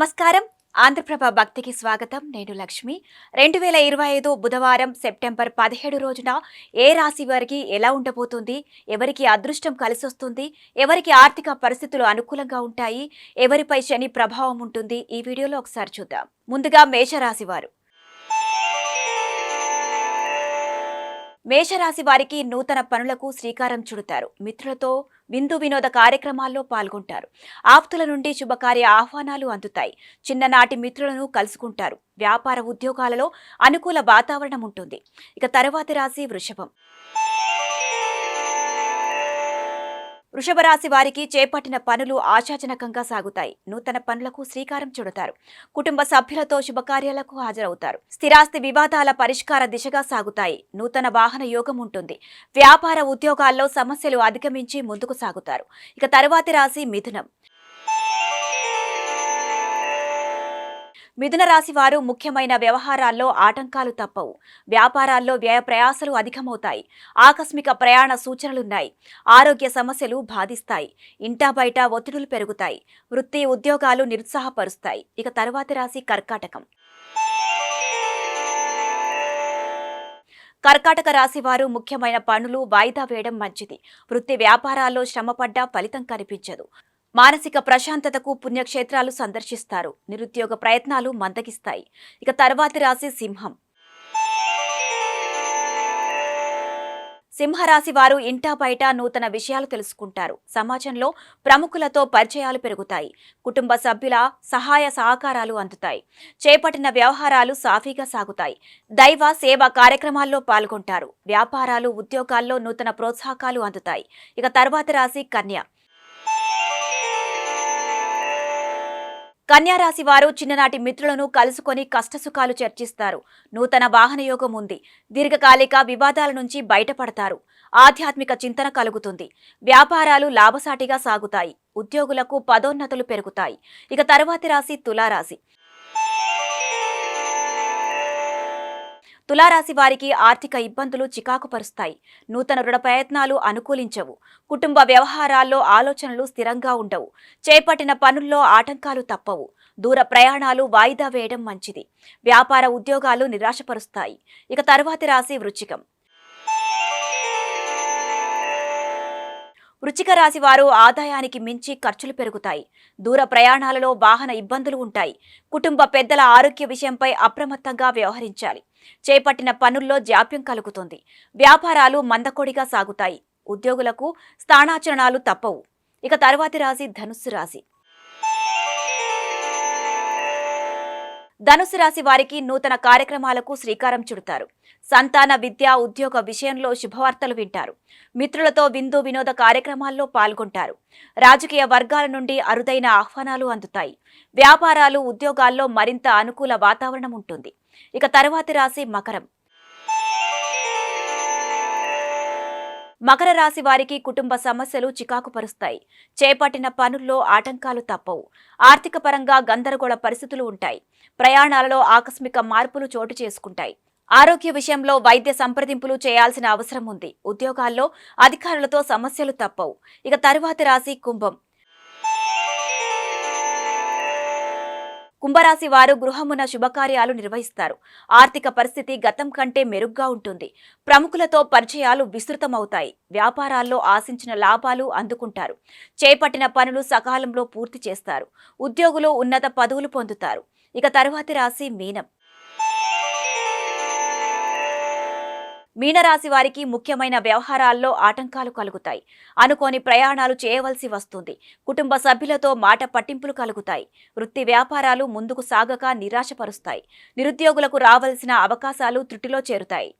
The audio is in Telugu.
నమస్కారం. ఆంధ్రప్రభ భక్తికి స్వాగతం. నేను లక్ష్మి. రెండు వేల ఇరవై ఐదు బుధవారం సెప్టెంబర్ పదిహేడు రోజున ఏ రాశి వారికి ఎలా ఉండబోతుంది? ఎవరికి అదృష్టం కలిసొస్తుంది? ఎవరికి ఆర్థిక పరిస్థితులు అనుకూలంగా ఉంటాయి? ఎవరిపై శని ప్రభావం ఉంటుంది? ఈ వీడియోలో ఒకసారి చూద్దాం. ముందుగా మేషరాశి వారు. మేషరాశి వారికి నూతన పనులకు శ్రీకారం చుడతారు. మిత్రులతో విందు వినోద కార్యక్రమాల్లో పాల్గొంటారు. ఆప్తుల నుండి శుభకార్య ఆహ్వానాలు అందుతాయి. చిన్ననాటి మిత్రులను కలుసుకుంటారు. వ్యాపార ఉద్యోగాలలో అనుకూల వాతావరణం ఉంటుంది. ఇక తరువాతి రాశి వృషభం. వృషభ రాశి వారికి చేపట్టిన పనులు ఆశాజనకంగా సాగుతాయి. నూతన పనులకు శ్రీకారం చుడతారు. కుటుంబ సభ్యులతో శుభకార్యాలకు హాజరవుతారు. స్థిరాస్తి వివాదాల పరిష్కార దిశగా సాగుతాయి. నూతన వాహన యోగం ఉంటుంది. వ్యాపార ఉద్యోగాల్లో సమస్యలు అధిగమించి ముందుకు సాగుతారు. ఇక తరువాతి రాశి మిథునం. మిథున రాశి వారు ముఖ్యమైన వ్యవహారాల్లో ఆటంకాలు తప్పవు. వ్యాపారాల్లో వ్యయ ప్రయాసలు అధికమవుతాయి. ఆకస్మిక ప్రయాణ సూచనలున్నాయి. ఆరోగ్య సమస్యలు బాధిస్తాయి. ఇంటా బయట ఒత్తిడులు పెరుగుతాయి. వృత్తి ఉద్యోగాలు నిరుత్సాహపరుస్తాయి. ఇక తరువాతి రాశి కర్కాటకం. కర్కాటక రాశి వారు ముఖ్యమైన పనులు వాయిదా వేయడం మంచిది. వృత్తి వ్యాపారాల్లో శ్రమపడ్డా ఫలితం కనిపించదు. మానసిక ప్రశాంతతకు పుణ్యక్షేత్రాలు సందర్శిస్తారు. నిరుద్యోగ ప్రయత్నాలు మందగిస్తాయి. ఇక తర్వాతి రాశి సింహం. సింహరాశి వారు ఇంటా బయట నూతన విషయాలు తెలుసుకుంటారు. సమాజంలో ప్రముఖులతో పరిచయాలు పెరుగుతాయి. కుటుంబ సభ్యుల సహాయ సహకారాలు అందుతాయి. చేపట్టిన వ్యవహారాలు సాఫీగా సాగుతాయి. దైవ సేవ కార్యక్రమాల్లో పాల్గొంటారు. వ్యాపారాలు ఉద్యోగాల్లో నూతన ప్రోత్సాహకాలు అందుతాయి. ఇక తర్వాతి రాశి కన్య. కన్యారాశి వారు చిన్ననాటి మిత్రులను కలుసుకొని కష్టసుఖాలు చర్చిస్తారు. నూతన వాహనయోగం ఉంది. దీర్ఘకాలిక వివాదాల నుంచి బయటపడతారు. ఆధ్యాత్మిక చింతన కలుగుతుంది. వ్యాపారాలు లాభసాటిగా సాగుతాయి. ఉద్యోగులకు పదోన్నతులు పెరుగుతాయి. ఇక తరువాతి రాశి తులారాశి. తులారాశి వారికి ఆర్థిక ఇబ్బందులు చికాకుపరుస్తాయి. నూతన రుణ ప్రయత్నాలు అనుకూలించవు. కుటుంబ వ్యవహారాల్లో ఆలోచనలు స్థిరంగా ఉండవు. చేపట్టిన పనుల్లో ఆటంకాలు తప్పవు. దూర ప్రయాణాలు వాయిదా వేయడం మంచిది. వ్యాపార ఉద్యోగాలు నిరాశపరుస్తాయి. ఇక తరువాతి రాశి వృచ్చికం. వృచ్చిక రాశి వారు ఆదాయానికి మించి ఖర్చులు పెరుగుతాయి. దూర ప్రయాణాలలో వాహన ఇబ్బందులు ఉంటాయి. కుటుంబ పెద్దల ఆరోగ్య విషయంపై అప్రమత్తంగా వ్యవహరించాలి. చేపట్టిన పనుల్లో జాప్యం కలుగుతుంది. వ్యాపారాలు మందకొడిగా సాగుతాయి. ఉద్యోగులకు స్థానాచరణాలు తప్పవు. ఇక తర్వాతి రాశి ధనుస్సు రాశి. ధనుసు రాశి వారికి నూతన కార్యక్రమాలకు శ్రీకారం చుడతారు. సంతాన విద్య ఉద్యోగ విషయంలో శుభవార్తలు వింటారు. మిత్రులతో విందు వినోద కార్యక్రమాల్లో పాల్గొంటారు. రాజకీయ వర్గాల నుండి అరుదైన ఆహ్వానాలు అందుతాయి. వ్యాపారాలు ఉద్యోగాల్లో మరింత అనుకూల వాతావరణం ఉంటుంది. ఇక తరువాతి రాశి మకరం. మకర రాశి వారికి కుటుంబ సమస్యలు చికాకు పరుస్తాయి చేపట్టిన పనుల్లో ఆటంకాలు తప్పవు. ఆర్థిక పరంగా గందరగోళ పరిస్థితులు ఉంటాయి. ప్రయాణాలలో ఆకస్మిక మార్పులు చోటు చేసుకుంటాయి. ఆరోగ్య విషయంలో వైద్య సంప్రదింపులు చేయాల్సిన అవసరం ఉంది. ఉద్యోగాల్లో అధికారులతో సమస్యలు తప్పవు. ఇక తరువాతి రాశి కుంభం. కుంభరాశి వారు గృహమున శుభకార్యాలు నిర్వహిస్తారు. ఆర్థిక పరిస్థితి గతం కంటే మెరుగ్గా ఉంటుంది. ప్రముఖులతో పరిచయాలు విస్తృతమవుతాయి. వ్యాపారాల్లో ఆశించిన లాభాలు అందుకుంటారు. చేపట్టిన పనులు సకాలంలో పూర్తి చేస్తారు. ఉద్యోగులు ఉన్నత పదవులు పొందుతారు. ఇక తరువాతి రాశి మీనం. మీనరాశి వారికి ముఖ్యమైన వ్యవహారాల్లో ఆటంకాలు కలుగుతాయి. అనుకోని ప్రయాణాలు చేయవలసి వస్తుంది. కుటుంబ సభ్యులతో మాట పట్టింపులు కలుగుతాయి. వృత్తి వ్యాపారాలు ముందుకు సాగక నిరాశపరుస్తాయి. నిరుద్యోగులకు రావలసిన అవకాశాలు త్రుటిలో చేరుతాయి.